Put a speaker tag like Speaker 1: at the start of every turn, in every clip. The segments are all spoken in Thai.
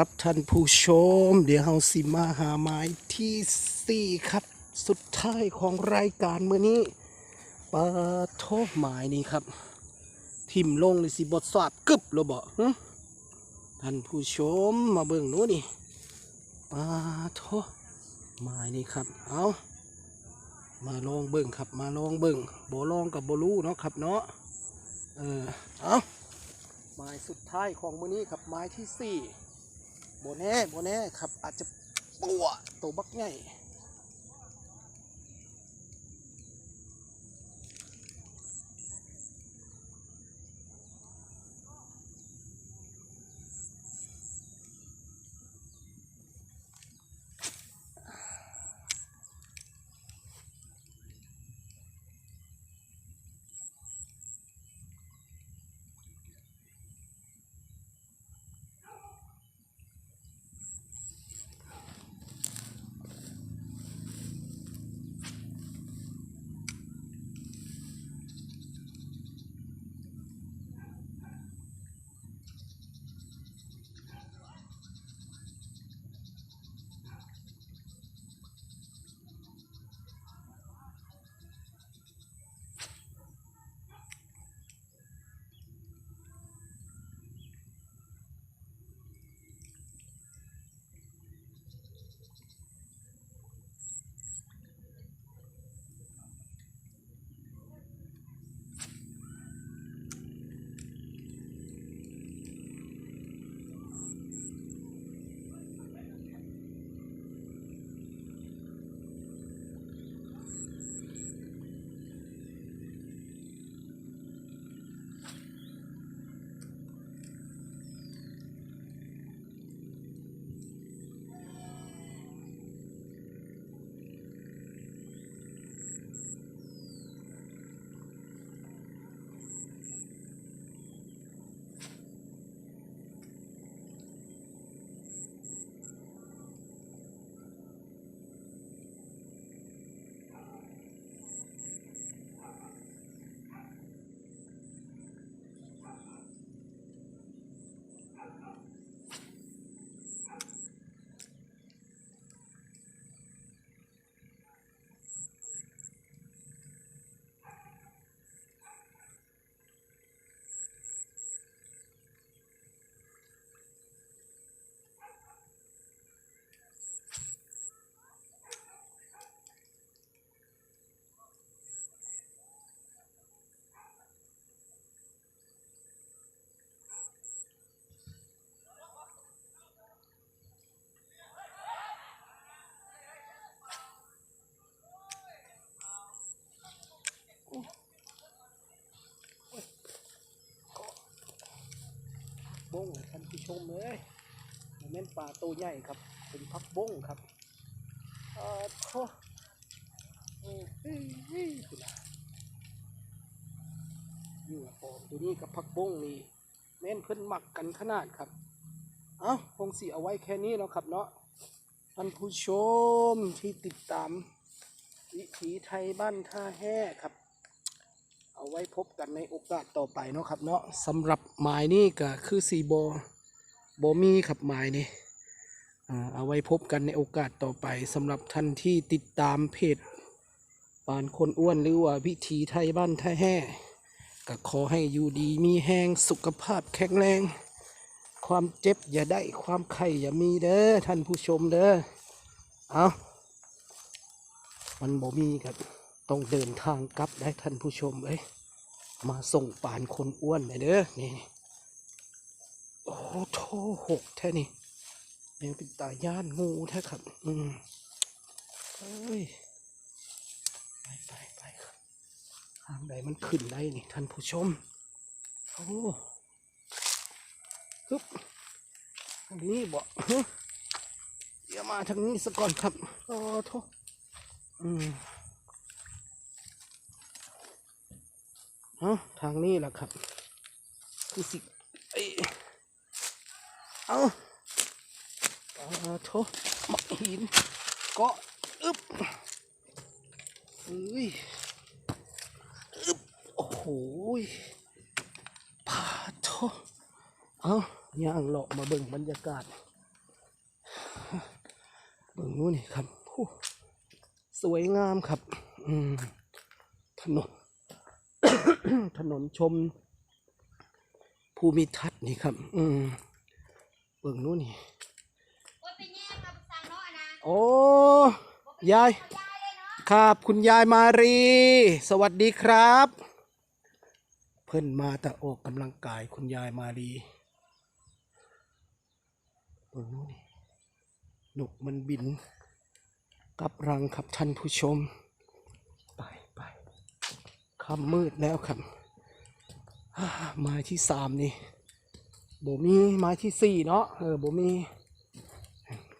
Speaker 1: ครับท่านผู้ชม เดี๋ยวเฮาสิมาหาไม้ที่สี่ครับ สุดท้ายของรายการเมื้อนี้ปลาโทหมายนี่ครับ ทิมลงเลยสิบทสาบกึบแล้วบ่หึท่านผู้ชมมาเบิ่งนู้นี่ปลาโทหมายนี่ครับเอามาลองเบิ่งครับ มาลองเบิ่งบ่ลองกับบ่รู้เนาะครับเนาะเออเอาไม้สุดท้ายของมื้อนี้ครับไม้ที่สี่ โบเน่โบเน่ครับอาจจะปัวตัวบักใหญ่ ชมเลยโมเมนต์ปลาตัวใหญ่ครับ เป็นพักบงครับเออโทเอ้ยเฮ้ยคุณล่ะนี่อะปอมตัวนี้กับพักบงนี่แม่นเพิ่นหมักกันขนาดครับ เอ้าคงสีเอาไว้แค่นี้เนาะครับเนาะท่านผู้ชมที่ติดตาม วิถีไทยบ้านท่าแห่ครับ เอาไว้พบกันในโอกาสต่อไปเนาะครับเนาะสำหรับหมายนี่ก็คือสีโบโบมีครับหมายนี่อ่าเอาไว้พบกันในโอกาสต่อไปสำหรับท่านที่ติดตามเพจปานคนอ้วนหรือว่าวิถีไทยบ้านไท่าแห่ก็ขอให้อยู่ดีมีแห้งสุขภาพแข็งแรง ความเจ็บอย่าได้ความไข้อย่ามีเด้อท่านผู้ชมเด้อเอามันบ่มีครับต้องเดินทางกลับได้ท่านผู้ชมเอ้ยมาส่งปานคนอ้วนเลยเด้อนี่ โอ้โทหกแท้นี่ยังเป็นตาย่านงูแท้ครับ อืมเอ้ยไปไปไปครับทางใดมันขึ้นได้นี่ท่านผู้ชม โอ้ฮึบทางนี้บ่ฮึเดี๋ยวมาทางนี้ซะก่อนครับโอ้โทอืมเอ้าทางนี้แหละครับ คือสิ เอาเอาโถมักหินเกาะอึบเอ้ยอึบโอ้โหยพาโถเอาย่างเลาะมาเบิ่งบรรยากาศ เบิ่งนู้นนี่ครับโอ้สวยงามครับอืมถนน ถนนชมภูมิทัศน์นี่ครับ อืม เบิ่งนู้นนี่
Speaker 2: ว่าไปแย่งกับสั่งเนาะนะ
Speaker 1: โอ้ ยาย ครับคุณยายมารี สวัสดีครับ เพิ่นมาแต่ออกกำลังกายคุณยายมารีเบิ่งนู้นนี่นกมันบินกลับรังครับท่านผู้ชม ไปไปค่ำมืดแล้วครับอ่าไม้ที่สามนี่ บ่มีไม้ที่สี่เนาะเออบ่มี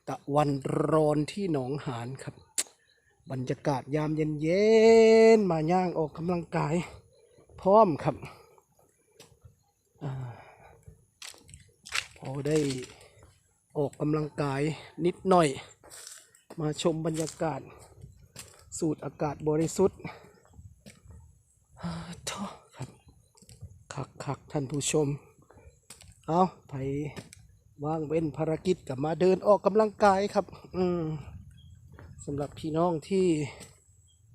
Speaker 1: ตะวันร้อนที่หนองหานครับ บรรยากาศยามเย็นๆมาย่างออกกำลังกาย พร้อมครับอพอได้ออกกำลังกายนิดหน่อย มาชมบรรยากาศ สูดอากาศบริสุทธิ์อ่าท้อครับคักคักท่านผู้ชม เอาไปว่างเว้นภารกิจกลับมาเดินออกกำลังกายครับ อืมสำหรับพี่น้องที่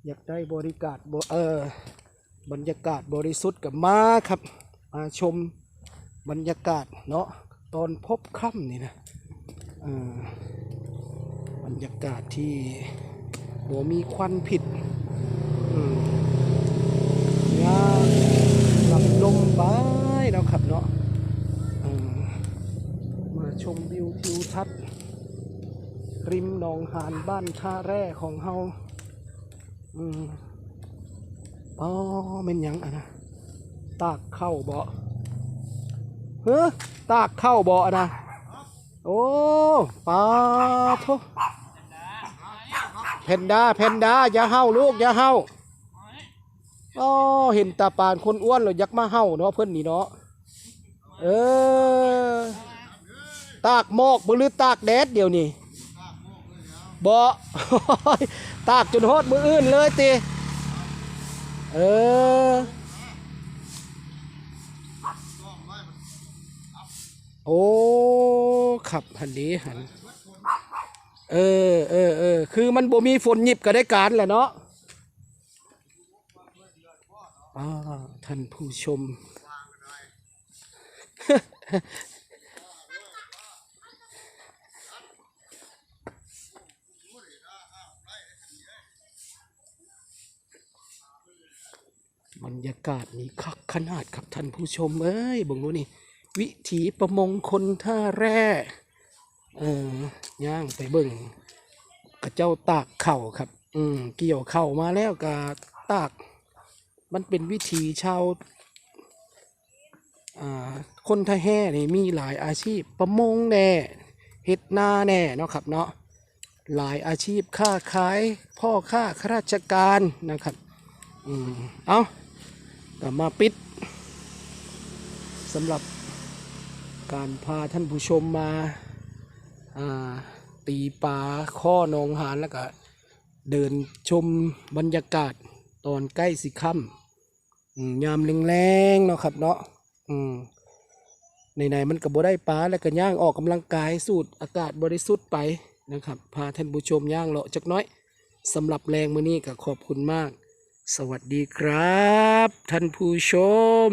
Speaker 1: อยากได้บริการบเออบรรยากาศบริสุทธิ์กับมาครับ มาชมบรรยากาศเนาะตอนพบค่ำนี่นะบรรยากาศที่บ่มีควันผิดงามหลับลมบายแล้วครับเนาะอืม มาชม วทิวทัศน์ริมหนองหานบ้านท่าแร่ของเฮาอืมอ๋อเป็นยังอะนะตากเข้าเบ่เฮ้อตากเข้าเบ่อะนะโอ้ปลาโทเพนด้าเพนด้าอย่าเฮาลูกอย่าเฮาอ๋อเห็นตาปานคนอ้วนเลยยักมาเฮาเนาะเพื่อนนี่เนาะเออ ตากหมอกบ่หรือตากแดดเดี๋ยวนี้บ่ ตากจนฮอดมืออื่นเลยติเออ โอ้ขับหันดีหัน เออเออเออคือมันบ่มีฝนหยิบก็ได้การแหละเนาะอ่าท่านผู้ชม บรรยากาศนี้คักขนาดครับท่านผู้ชมเอ้ยบงดูนี่ วิถีประมงคนท่าแร่เออย่างไปเบิ่งกระเจ้าตากเข่าครับ อืมเกี่ยวเข่ามาแล้วก็ตาก มันเป็นวิถีชาวอ่าคนท่าแห่นี่มีหลายอาชีพประมงแน่เฮ็ดนาแน่เนาะครับเนาะหลายอาชีพค้าขาย พ่อค้าข้าราชการนะครับ อืมเอา มาปิดสำหรับการพาท่านผู้ชมมาาตีปลาข้อหนองหานแล้วก็เดินชมบรรยากาศตอนใกล้สิค่ำอืมยามแรงๆเนาะครับเนาะในๆมันก็บ่ได้ปลาแล้วก็ย่างออกกำลังกายสูดอากาศบริสุทธิ์ไปนะครับ พาท่านผู้ชมย่างเลาะจักน้อยสำหรับแรงมือนี้ก็ขอบคุณมาก สวัสดีครับ ท่านผู้ชม